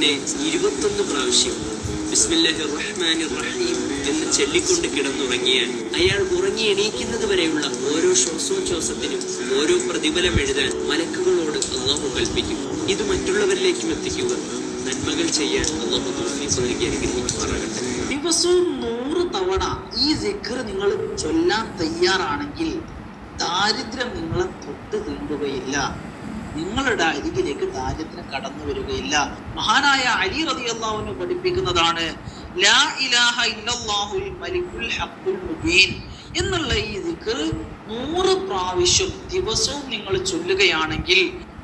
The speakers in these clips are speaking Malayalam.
പിന്നെ ഇരുപത്തൊന്ന് പ്രാവശ്യം ബിസ്മില്ലാഹി റഹ്മാനി റഹീം എന്ന് ചൊല്ലിക്കൊണ്ട് കിടന്നുറങ്ങിയാൽ അയാൾ ഉറങ്ങി എണീക്കുന്നത് വരെയുള്ള ഓരോ ശ്വാസോച്ഛ്വാസത്തിനും ഓരോ പ്രതിഫലം എഴുതാൻ മലക്കുകളോട് അള്ളാഹു കൽപ്പിക്കും. ഇത് മറ്റുള്ളവരിലേക്കും എത്തിക്കുക നന്മകൾ ചെയ്യാൻ അള്ളാഹു നൽകി അനുഗ്രഹിക്കുമാറാകട്ടെ. ദിവസവും നൂറ് തവണ ഈ സിഖർ നിങ്ങൾ ചൊല്ലാൻ തയ്യാറാണെങ്കിൽ ദാരിദ്ര്യം നിങ്ങളെ തൊട്ട് തീണ്ടുകയില്ല നിങ്ങളുടെ അരികിലേക്ക് ദാരിദ്ര്യം കടന്നു വരികയില്ല. മഹാനായ അലി റളിയല്ലാഹുവിനെ പഠിപ്പിക്കുന്നതാണ് ലാ ഇലാഹ ഇല്ലല്ലാഹുൽ മലിക്കുൽ ഹഖുൽ മുബീൻ എന്നുള്ള ഈ ദിക്ർ നൂറ് പ്രാവശ്യം ദിവസവും നിങ്ങൾ ചൊല്ലുകയാണെങ്കിൽ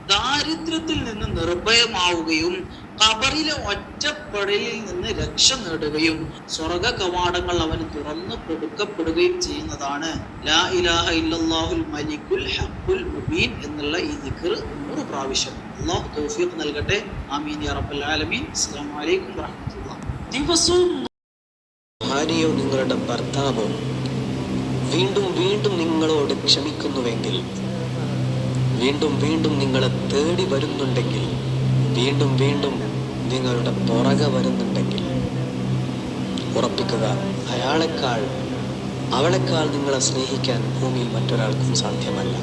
ദാരിദ്ര്യത്തിൽ നിന്ന് നിർഭയമാവുകയും കബറിലെ ഒറ്റപ്പെടലിൽ നിന്ന് രക്ഷ നേടുകയും സ്വർഗ കവാടങ്ങൾ അവന് തുറന്നു കൊടുക്കപ്പെടുകയും ചെയ്യുന്നതാണ്. ലാ ഇലാഹ ഇല്ലല്ലാഹുൽ മലിക്കുൽ ഹഖുൽ മുബീൻ എന്നുള്ള ഈ ദിക്ർ നൂറ് പ്രാവശ്യം. അള്ളാഹു തൗഫീഖ് നൽകട്ടെ. ആമീൻ യാ റബ്ബൽ ആലമീൻ. അസ്സലാമു അലൈക്കും വറഹ്മത്തുള്ളാഹി ദിവസവും ഭാര്യയോ നിങ്ങളുടെ ഭർത്താവോ വീണ്ടും വീണ്ടും നിങ്ങളോട് ക്ഷമിക്കുന്നുവെങ്കിൽ വീണ്ടും വീണ്ടും നിങ്ങളെ തേടി വരുന്നുണ്ടെങ്കിൽ വീണ്ടും വീണ്ടും നിങ്ങളുടെ പുറകെ വരുന്നുണ്ടെങ്കിൽ ഉറപ്പിക്കുക അയാളെക്കാൾ അവളെക്കാൾ നിങ്ങളെ സ്നേഹിക്കാൻ ഭൂമിയിൽ മറ്റൊരാൾക്കും സാധ്യമല്ല.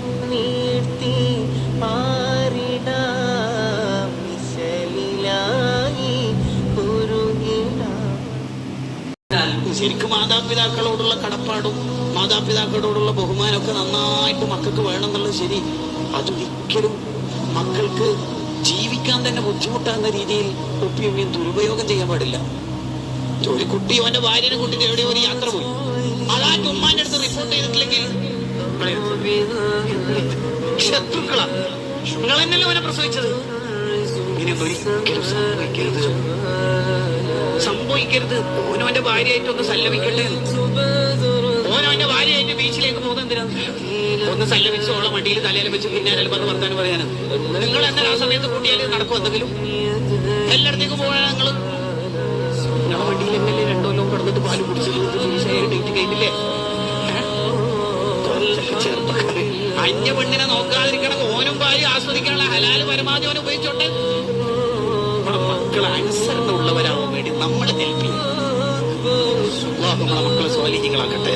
ശരിക്കും മാതാപിതാക്കളോടുള്ള കടപ്പാടും മാതാപിതാക്കളോടുള്ള ബഹുമാനമൊക്കെ നന്നായിട്ട് മക്കൾക്ക് വേണം എന്നുള്ളത് ശരി അതൊരിക്കലും മക്കൾക്ക് ജീവിക്കാൻ തന്നെ ബുദ്ധിമുട്ടാകുന്ന രീതിയിൽ ഒപ്പിയും ദുരുപയോഗം ചെയ്യാൻ പാടില്ല. ഒരു കുട്ടി അവന്റെ ഭാര്യനെ കൂട്ടിട്ട് എവിടെയോ ഒരു യാത്ര പോയി. അതാ ഉമ്മാന്റെ അടുത്ത് റിപ്പോർട്ട് ചെയ്തിട്ടില്ലെങ്കിൽ ശത്രുക്കളാ. നിങ്ങൾ തന്നെയല്ലേ അവനെ പ്രസവിച്ചത്? സംഭവിക്കരുത്. സംഭവിക്കരുത്. ഓനവന്റെ ഭാര്യയായിട്ടൊന്ന് സല്ലപിക്കട്ടെ. ഭാര്യയായിട്ട് ബീച്ചിലേക്ക് പോകുന്നത് എന്തിനാണ് ഒന്ന് സല്ലപിച്ച് ഓളെ വണ്ടിയിൽ തലയിലും വെച്ച് പിന്നെ ആരും വന്ന് വർത്താനം പറയാനും. നിങ്ങൾ എന്നാൽ ആ സമയത്ത് കൂട്ടിയാൽ നടക്കും എന്തെങ്കിലും? എല്ലായിടത്തേക്കും പോയാൽ ഞങ്ങൾ ഞങ്ങളെ വണ്ടിയിൽ എന്നല്ലേ രണ്ടോ കൊല്ലം കിടന്നിട്ട് പാൽ കുടിച്ചത് ഡേറ്റ് കഴിഞ്ഞില്ലേ? ചെറുപ്പക്കാര്. അന്യ പെണ്ണിനെ നോക്കാതിരിക്കണം ഓനും പാലും ആസ്വദിക്കാനുള്ള ഹലാൽ പരമാവധി അവനെ ഉപയോഗിച്ചോട്ടെ. മക്കൾ അനുസരണ ഉള്ളവരാവാൻ വേണ്ടി നമ്മൾ ഹെൽപ്പ് ചെയ്യും. നമ്മളെ മക്കളെ സ്വാലിഹികളാക്കട്ടെ